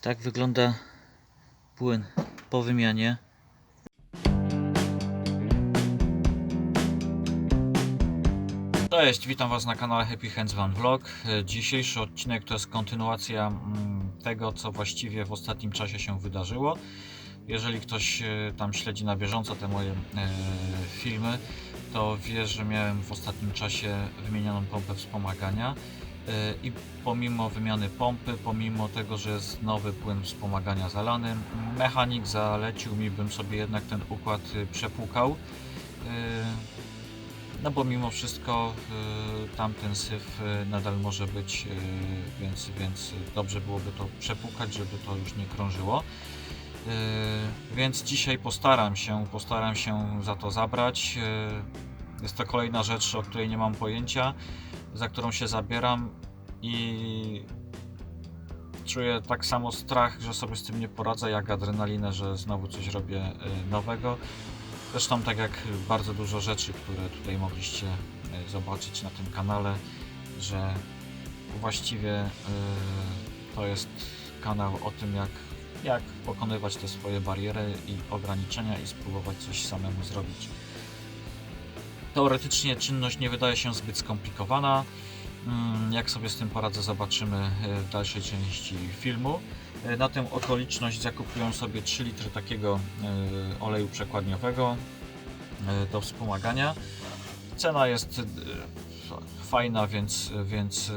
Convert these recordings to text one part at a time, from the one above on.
Tak wygląda płyn po wymianie. Cześć, witam Was na kanale Happy Hands Van Vlog. Dzisiejszy odcinek to jest kontynuacja mm, tego, co właściwie w ostatnim czasie się wydarzyło. Jeżeli ktoś e, tam śledzi na bieżąco te moje e, filmy, to wie, że miałem w ostatnim czasie wymienioną pompę wspomagania. E, I pomimo wymiany pompy, pomimo tego, że jest nowy płyn wspomagania zalany, mechanik zalecił mi, bym sobie jednak ten układ y, przepłukał. E, No bo mimo wszystko tamten syf nadal może być, więc, więc dobrze byłoby to przepłukać, żeby to już nie krążyło. Więc dzisiaj postaram się, postaram się za to zabrać. Jest to kolejna rzecz, o której nie mam pojęcia, za którą się zabieram i czuję tak samo strach, że sobie z tym nie poradzę, jak adrenalinę, że znowu coś robię y, nowego. Zresztą tak jak bardzo dużo rzeczy, które tutaj mogliście y, zobaczyć na tym kanale, że właściwie y, to jest kanał o tym, jak, jak pokonywać te swoje bariery i ograniczenia i spróbować coś samemu zrobić. Teoretycznie czynność nie wydaje się zbyt skomplikowana. Mm, Jak sobie z tym poradzę, zobaczymy e, w dalszej części filmu. E, Na tę okoliczność zakupiłem sobie 3 litry takiego e, oleju przekładniowego do wspomagania. Cena jest fajna, więc, więc,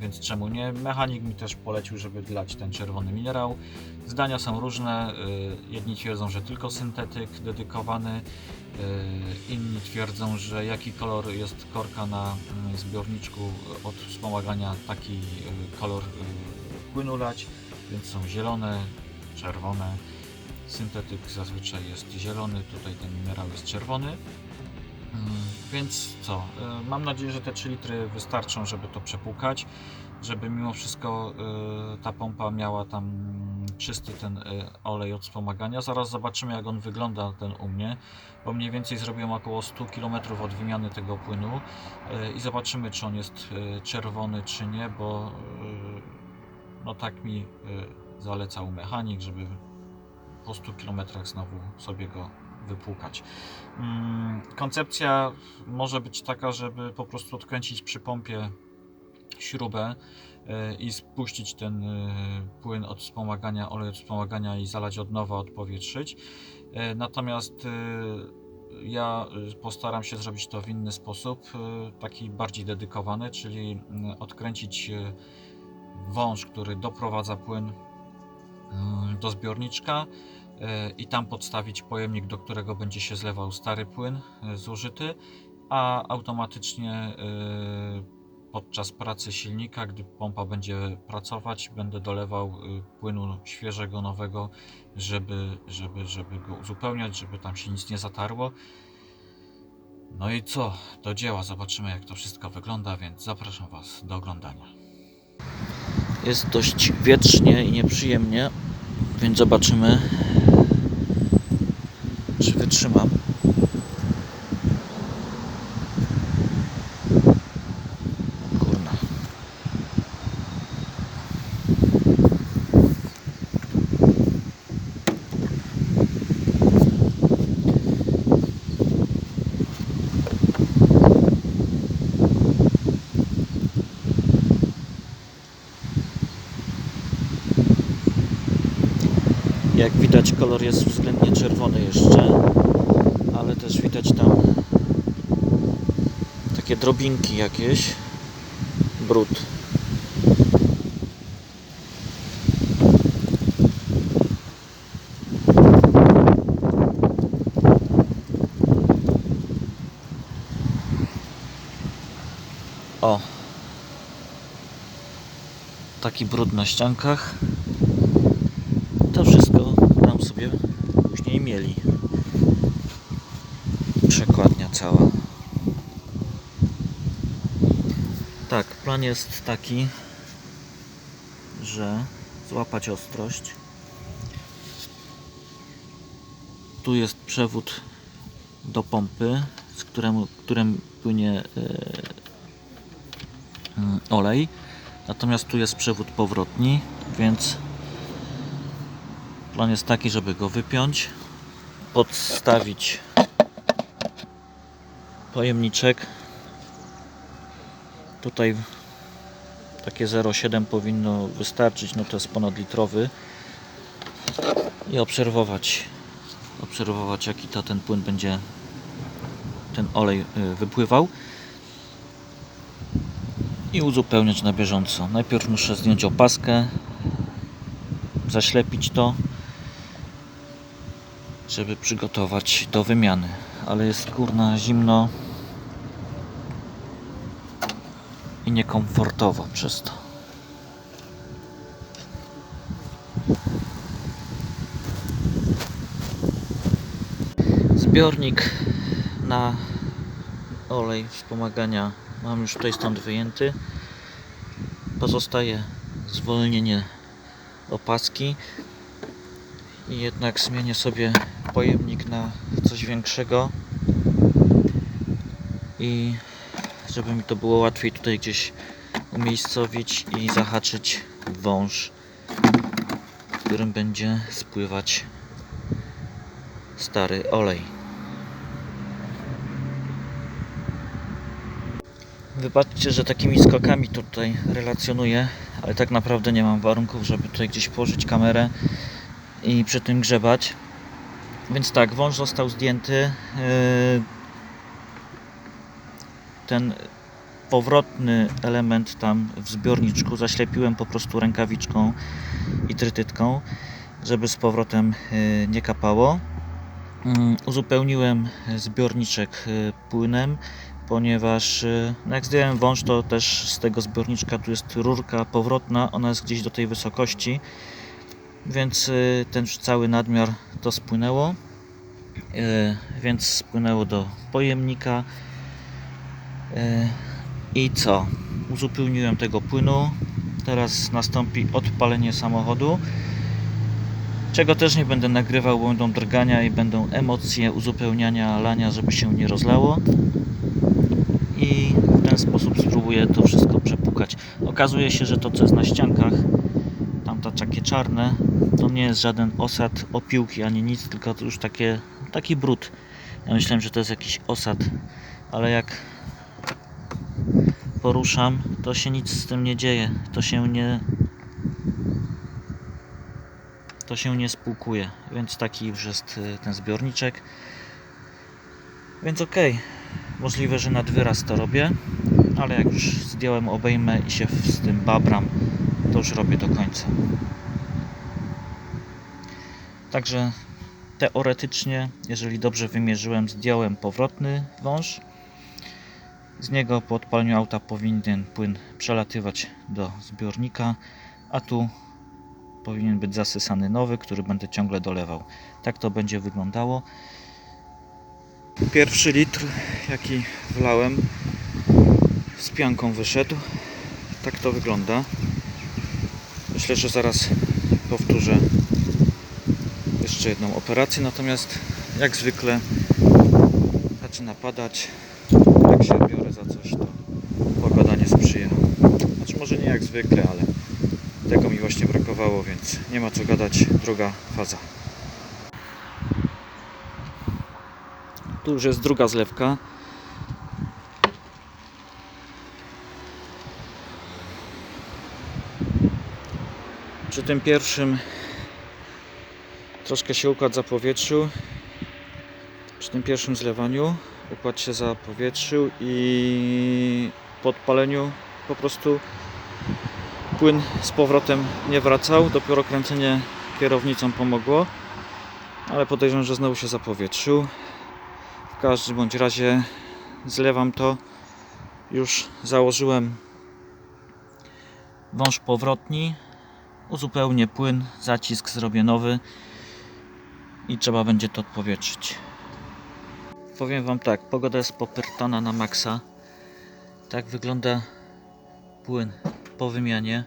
więc czemu nie? Mechanik mi też polecił, żeby dlać ten czerwony minerał. Zdania są różne. e, Jedni twierdzą, że tylko syntetyk dedykowany, e, inni twierdzą, że jaki kolor jest korka na mm, zbiorniczku od wspomagania, taki kolor płynu lać, więc są zielone, czerwone. Syntetyk zazwyczaj jest zielony, tutaj ten minerał jest czerwony. Więc co? e, Mam nadzieję, że te 3 litry wystarczą, żeby to przepłukać, żeby mimo wszystko e, ta pompa miała tam czysty ten e, olej od wspomagania. Zaraz zobaczymy, jak on wygląda ten u mnie, bo mniej więcej zrobiłem około 100 km od wymiany tego płynu i zobaczymy, czy on jest czerwony, czy nie, bo no tak mi zalecał mechanik, żeby po 100 km znowu sobie go wypłukać. Mm, Koncepcja może być taka, żeby po prostu odkręcić przy pompie śrubę e, i spuścić ten e, płyn od wspomagania, olej od wspomagania i zalać od nowa, odpowietrzyć. E, Natomiast ja postaram się zrobić to w inny sposób, taki bardziej dedykowany, czyli mm, odkręcić wąż, który doprowadza płyn do zbiorniczka i tam podstawić pojemnik, do którego będzie się zlewał stary płyn e, zużyty, a automatycznie e, podczas pracy silnika, gdy pompa będzie pracować, będę dolewał e, płynu świeżego, nowego, żeby, żeby, żeby go uzupełniać, żeby tam się nic nie zatarło. No i co? Do dzieła, zobaczymy jak to wszystko wygląda, więc zapraszam Was do oglądania. Jest dość wietrznie i nieprzyjemnie, więc zobaczymy, czy wytrzymam. Kurna. Jak widać kolor jest względnie czerwony jeszcze, ale też widać tam takie drobinki jakieś, brud. O! Taki brud na ściankach to wszystko tam sobie później mieli. Cała. Tak, plan jest taki, że złapać ostrość. Tu jest przewód do pompy, z którym płynie mm, olej Natomiast tu jest przewód powrotni, więc plan jest taki, żeby go wypiąć, podstawić pojemniczek. Tutaj takie 0,7 powinno wystarczyć, no to jest ponad litrowy i obserwować obserwować jaki to ten płyn będzie ten olej y, wypływał i uzupełniać na bieżąco. Najpierw muszę zdjąć opaskę, zaślepić to, żeby przygotować do wymiany. Ale jest kurna zimno i niekomfortowo przez to. Zbiornik na olej wspomagania mam już tutaj stąd wyjęty. Pozostaje zwolnienie opaski i jednak zmienię sobie pojemnik na coś większego i żeby mi to było łatwiej tutaj gdzieś umiejscowić i zahaczyć wąż, którym będzie spływać stary olej. Wybaczcie, że takimi skokami tutaj relacjonuję, ale tak naprawdę nie mam warunków, żeby tutaj gdzieś położyć kamerę i przy tym grzebać. Więc tak, wąż został zdjęty. Yy, Ten powrotny element tam w zbiorniczku zaślepiłem po prostu rękawiczką i trytytką, żeby z powrotem yy, nie kapało. Mm, Uzupełniłem zbiorniczek y, płynem, ponieważ y, no jak zdjąłem wąż, to też z tego zbiorniczka tu jest rurka powrotna, ona jest gdzieś do tej wysokości, więc y, ten cały nadmiar to spłynęło, Y, więc spłynęło do pojemnika. Y, I co? Uzupełniłem tego płynu. Teraz nastąpi odpalenie samochodu czego też nie będę nagrywał, bo będą drgania i będą emocje uzupełniania lania, żeby się nie rozlało. I w ten sposób spróbuję to wszystko przepukać. Okazuje się, że to co jest na ściankach, tam to takie czarne, to nie jest żaden osad opiłki ani nic, tylko to już takie, taki brud. Ja myślałem, że to jest jakiś osad, ale jak poruszam, to się nic z tym nie dzieje. To się nie, to się nie spłukuje, więc taki już jest y, ten zbiorniczek. Więc ok, możliwe, że nad wyraz to robię, ale jak już zdjąłem obejmę i się z tym babram, to już robię do końca. Także teoretycznie, jeżeli dobrze wymierzyłem, zdjąłem powrotny wąż. Z niego po odpaleniu auta powinien płyn przelatywać do zbiornika, a tu powinien być zasysany nowy, który będę ciągle dolewał. Tak to będzie wyglądało. Pierwszy litr, jaki wlałem, z pianką wyszedł. Tak to wygląda. Myślę, że zaraz powtórzę jeszcze jedną operację, natomiast jak zwykle zaczyna padać. Jak się biorę za coś, to pogoda nie sprzyja. Znaczy może nie jak zwykle, ale tego mi właśnie brakowało, więc nie ma co gadać. Druga faza. Tu już jest druga zlewka. Przy tym pierwszym troszkę się układ zapowietrzył. Przy tym pierwszym zlewaniu układ się zapowietrzył i po odpaleniu po prostu płyn z powrotem nie wracał. Dopiero kręcenie kierownicą pomogło, ale podejrzewam, że znowu się zapowietrzył. W każdym bądź razie zlewam to. Już założyłem wąż powrotni. Uzupełnię płyn, zacisk zrobię nowy i trzeba będzie to odpowietrzyć. Powiem Wam tak, pogoda jest popyrtana na maksa. Tak wygląda płyn po wymianie.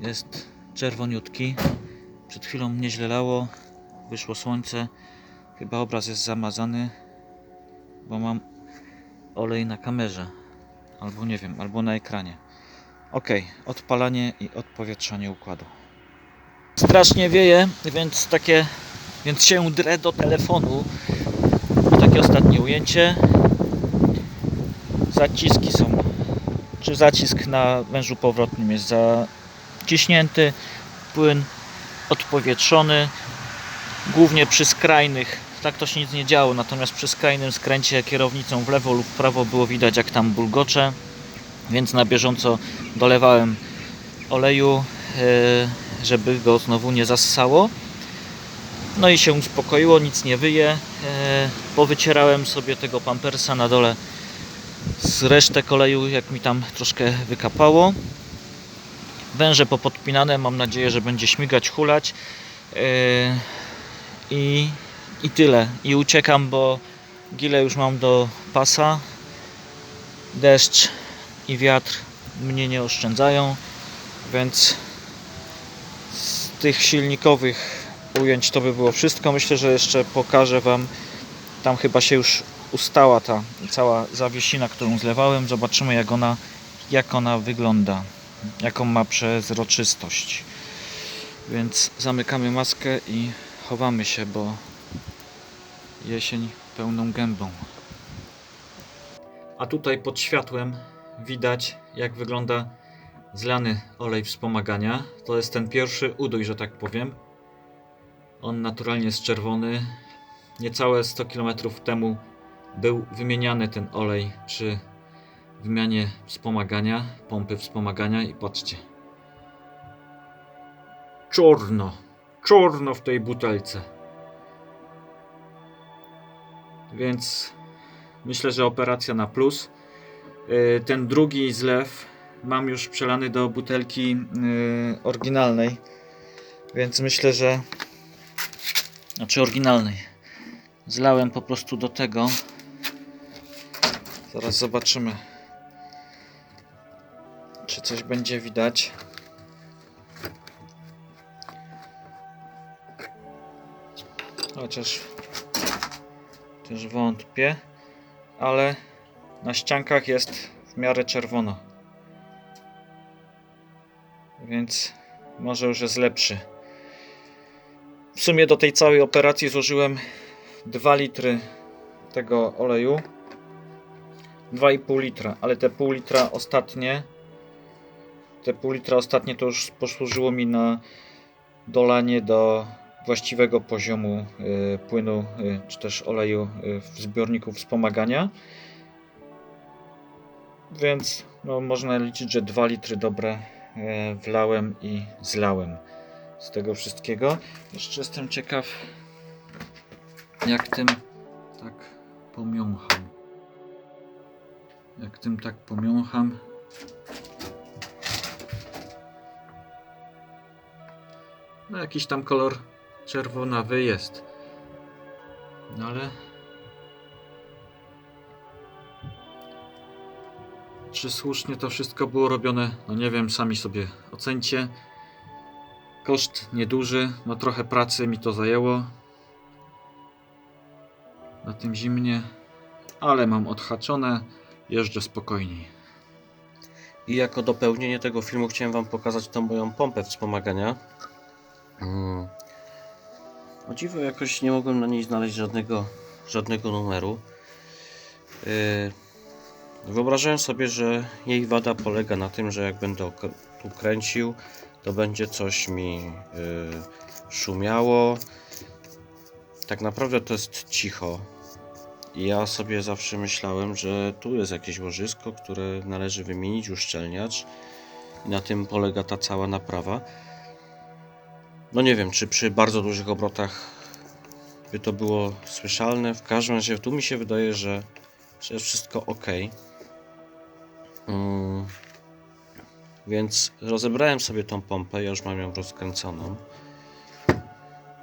Jest czerwoniutki. Przed chwilą mnie źle lało. Wyszło słońce. Chyba obraz jest zamazany, bo mam olej na kamerze. Albo nie wiem, albo na ekranie. Ok, odpalanie i odpowietrzanie układu. Strasznie wieje, więc takie, więc się drę do telefonu. Takie ostatnie ujęcie. Zaciski są, czy zacisk na wężu powrotnym jest zaciśnięty, płyn odpowietrzony, głównie przy skrajnych, tak to się nic nie działo, natomiast przy skrajnym skręcie kierownicą w lewo lub w prawo było widać jak tam bulgocze, więc na bieżąco dolewałem oleju, e, żeby go znowu nie zassało. No i się uspokoiło, nic nie wyje. E, Powycierałem sobie tego pampersa na dole z resztek oleju, jak mi tam troszkę wykapało. Węże popodpinane, mam nadzieję, że będzie śmigać, hulać. E, I, I tyle. I uciekam, bo gile już mam do pasa. Deszcz i wiatr mnie nie oszczędzają, więc z tych silnikowych ujęć to by było wszystko. Myślę, że jeszcze pokażę Wam. Tam chyba się już ustała ta cała zawiesina, którą zlewałem. Zobaczymy jak ona, jak ona wygląda, jaką ma przezroczystość. Więc zamykamy maskę i chowamy się, bo jesień pełną gębą. A tutaj pod światłem widać jak wygląda zlany olej wspomagania. To jest ten pierwszy udój, że tak powiem. On naturalnie jest czerwony. Niecałe 100 km temu był wymieniany ten olej przy wymianie wspomagania, pompy wspomagania i patrzcie. Czarno, czarno w tej butelce. Więc myślę, że operacja na plus. Yy, Ten drugi zlew mam już przelany do butelki yy, oryginalnej, więc myślę, że znaczy oryginalnej. Zlałem po prostu do tego. Zaraz zobaczymy, czy coś będzie widać. Chociaż też wątpię, ale na ściankach jest w miarę czerwono. Więc może już jest lepszy. W sumie do tej całej operacji złożyłem 2 litry tego oleju. 2,5 litra, ale te pół litra ostatnie te pół litra ostatnie to już posłużyło mi na dolanie do właściwego poziomu y, płynu y, czy też oleju y, w zbiorniku wspomagania. Więc no, można liczyć, że 2 litry dobre wlałem i zlałem z tego wszystkiego. Jeszcze jestem ciekaw, jak tym tak pomiącham. Jak tym tak pomiącham. No jakiś tam kolor czerwonawy jest. No ale czy słusznie to wszystko było robione? No nie wiem, sami sobie ocencie. Koszt nieduży, no trochę pracy mi to zajęło. Na tym zimnie, ale mam odhaczone, jeżdżę spokojniej. I jako dopełnienie tego filmu chciałem Wam pokazać tą moją pompę wspomagania. Mm. O dziwo jakoś nie mogłem na niej znaleźć żadnego, żadnego numeru. Yy, Wyobrażałem sobie, że jej wada polega na tym, że jak będę tu kręcił, to będzie coś mi yy, szumiało. Tak naprawdę to jest cicho. Ja sobie zawsze myślałem, że tu jest jakieś łożysko, które należy wymienić, uszczelniacz. I na tym polega ta cała naprawa. No nie wiem, czy przy bardzo dużych obrotach by to było słyszalne. W każdym razie tu mi się wydaje, że, że jest wszystko ok. Mm. Więc rozebrałem sobie tą pompę, ja już mam ją rozkręconą.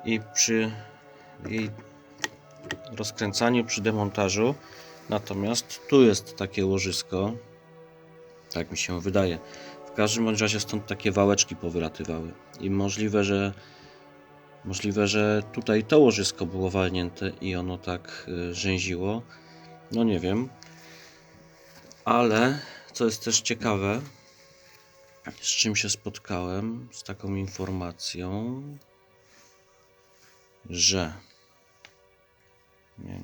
I przy jej rozkręcaniu, przy demontażu, natomiast tu jest takie łożysko. Tak mi się wydaje. W każdym bądź razie stąd takie wałeczki powylatywały. I możliwe, że możliwe, że tutaj to łożysko było walnięte i ono tak y, rzęziło. No nie wiem. Ale co jest też ciekawe, z czym się spotkałem? Z taką informacją, że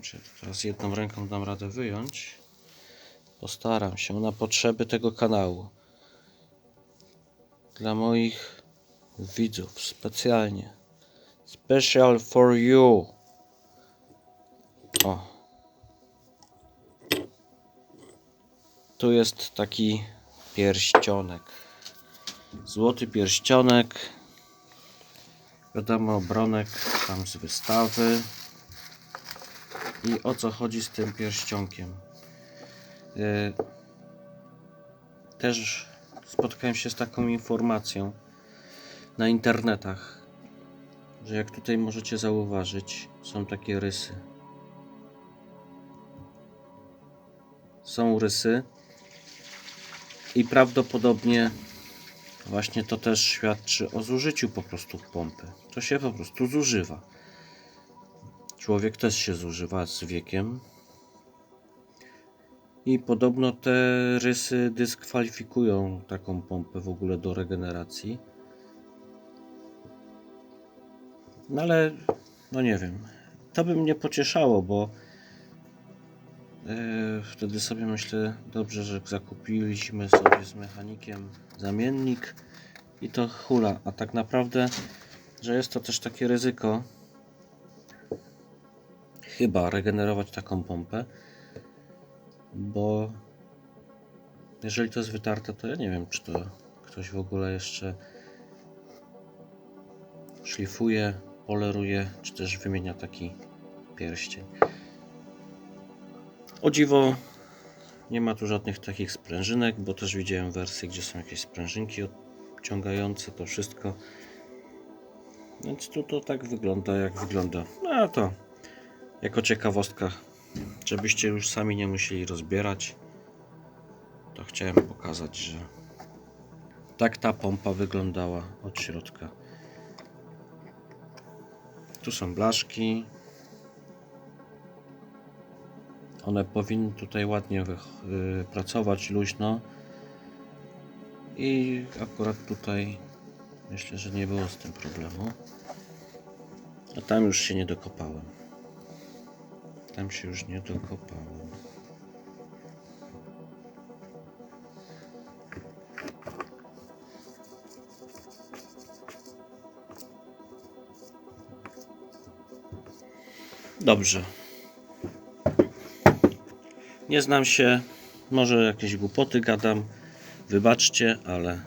czy teraz jedną ręką dam radę wyjąć. Postaram się na potrzeby tego kanału. Dla moich widzów specjalnie. Special for you. O. Tu jest taki pierścionek. Złoty pierścionek. Wiadomo, obronek tam z wystawy. I o co chodzi z tym pierścionkiem? Yy, też spotkałem się z taką informacją na internetach, że jak tutaj możecie zauważyć, są takie rysy. Są rysy i prawdopodobnie właśnie to też świadczy o zużyciu po prostu pompy. To się po prostu zużywa. Człowiek też się zużywa z wiekiem. I podobno te rysy dyskwalifikują taką pompę w ogóle do regeneracji. No ale, no nie wiem. To by mnie pocieszało, bo e, wtedy sobie myślę, dobrze, że zakupiliśmy sobie z mechanikiem zamiennik i to hula. A tak naprawdę, że jest to też takie ryzyko, chyba regenerować taką pompę, bo jeżeli to jest wytarte, to ja nie wiem, czy to ktoś w ogóle jeszcze szlifuje, poleruje, czy też wymienia taki pierścień. O dziwo, nie ma tu żadnych takich sprężynek, bo też widziałem wersje, gdzie są jakieś sprężynki odciągające to wszystko. Więc tu to tak wygląda, jak wygląda. No to jako ciekawostka, żebyście już sami nie musieli rozbierać, to chciałem pokazać, że tak ta pompa wyglądała od środka. Tu są blaszki. One powinny tutaj ładnie y, pracować luźno. I akurat tutaj myślę, że nie było z tym problemu. A tam już się nie dokopałem. Tam się już nie dokopałem. Dobrze. Nie znam się, może jakieś głupoty gadam. Wybaczcie, ale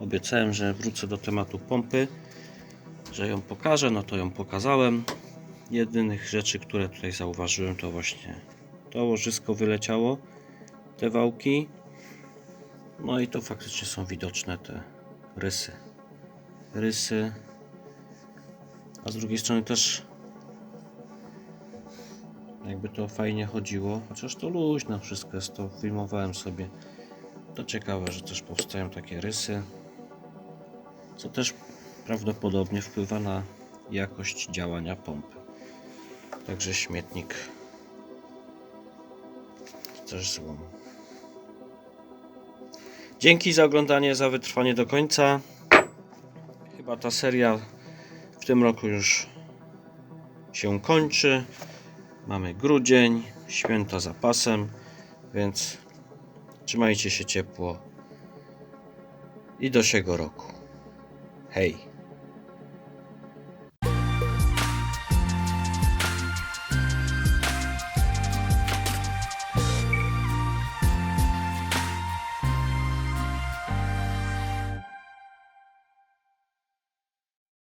obiecałem, że wrócę do tematu pompy, że ją pokażę, no to ją pokazałem. Jedynych rzeczy, które tutaj zauważyłem, to właśnie to łożysko wyleciało, te wałki. No i to faktycznie są widoczne te rysy. Rysy. A z drugiej strony też jakby to fajnie chodziło, chociaż to luźno wszystko jest, to filmowałem sobie. To ciekawe, że też powstają takie rysy, co też prawdopodobnie wpływa na jakość działania pompy. Także śmietnik też złom. Dzięki za oglądanie, za wytrwanie do końca. Chyba ta seria w tym roku już się kończy. Mamy grudzień, święta za pasem, więc trzymajcie się ciepło i do siego roku. Hej!